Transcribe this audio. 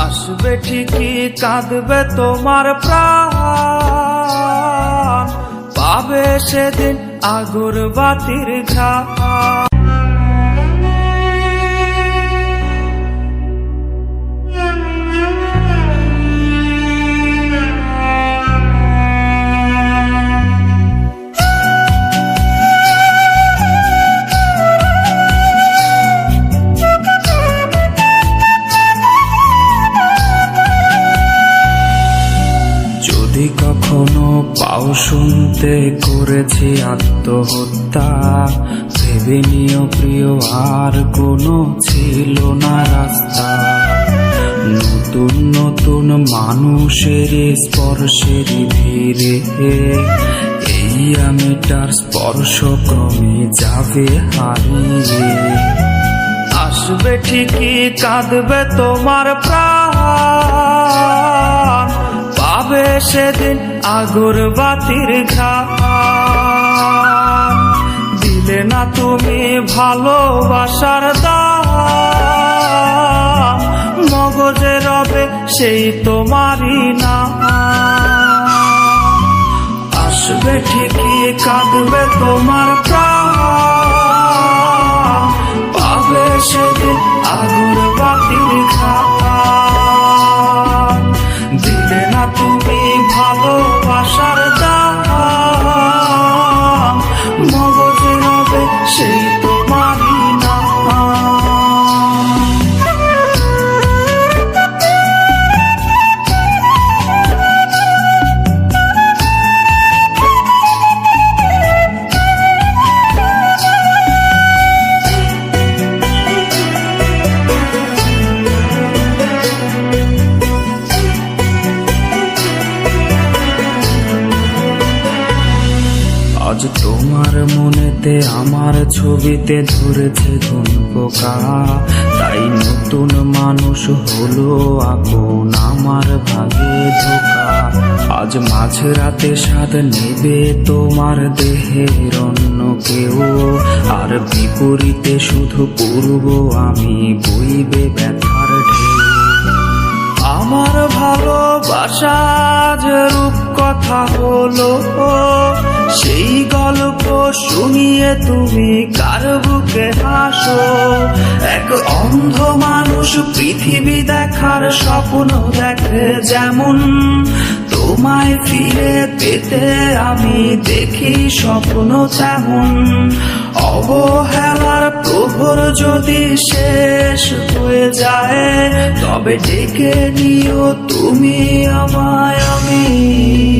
আসবে ঠিকই কাঁদবে তোমার প্রাণ। পাবে সেদিন আগর বাতির ঘা শুনতে করেছি আত্মহত্যা। ভেবে নিও প্রিয়, আর কোনো ছিল না রাস্তা। নতুন নতুন মানুষের স্পর্শের ভিড়ে। এই আমিটার স্পর্শ ক্রমে যাবে হারিয়ে। আসবে ঠিকই, কাঁদবে তোমার প্রাণ। পাবে সেদিন আগর বাতির ঘা দিলে না তুমি ভালোবাসার দাম। মগজে রবে সেই তোমারই না আসবে ঠিকই, কাঁদবে তোমার প্রাণ। পাবে সেদিন আগুর আজ তোমার মনেতে আমার ছবিতে ধরেছে কোন পোকা। তাই নতুন মানুষ হলো আপন আমার ভাগে ধোকা। আজ মাঝরাতে স্বাদ নেবে তোমার দেহের অন্য কেউ। আর বিপরীতে শুধু পূর্ব আমি, বইবে ব্যথার ঢেউ। আমার ভালোবাসা যে রূপ কথা হলো, সেই শুনিয়ে তুমি কার বুকে হাসো? এক অন্ধ মানুষ পৃথিবী দেখার স্বপ্ন দেখে যেমন তোমায় ফিরে পেতে আমি দেখি স্বপ্ন তেমন। অবহেলার প্রহর যদি শেষ হয়ে যায়, তবে ডেকে নিও তুমি আমায় আমি।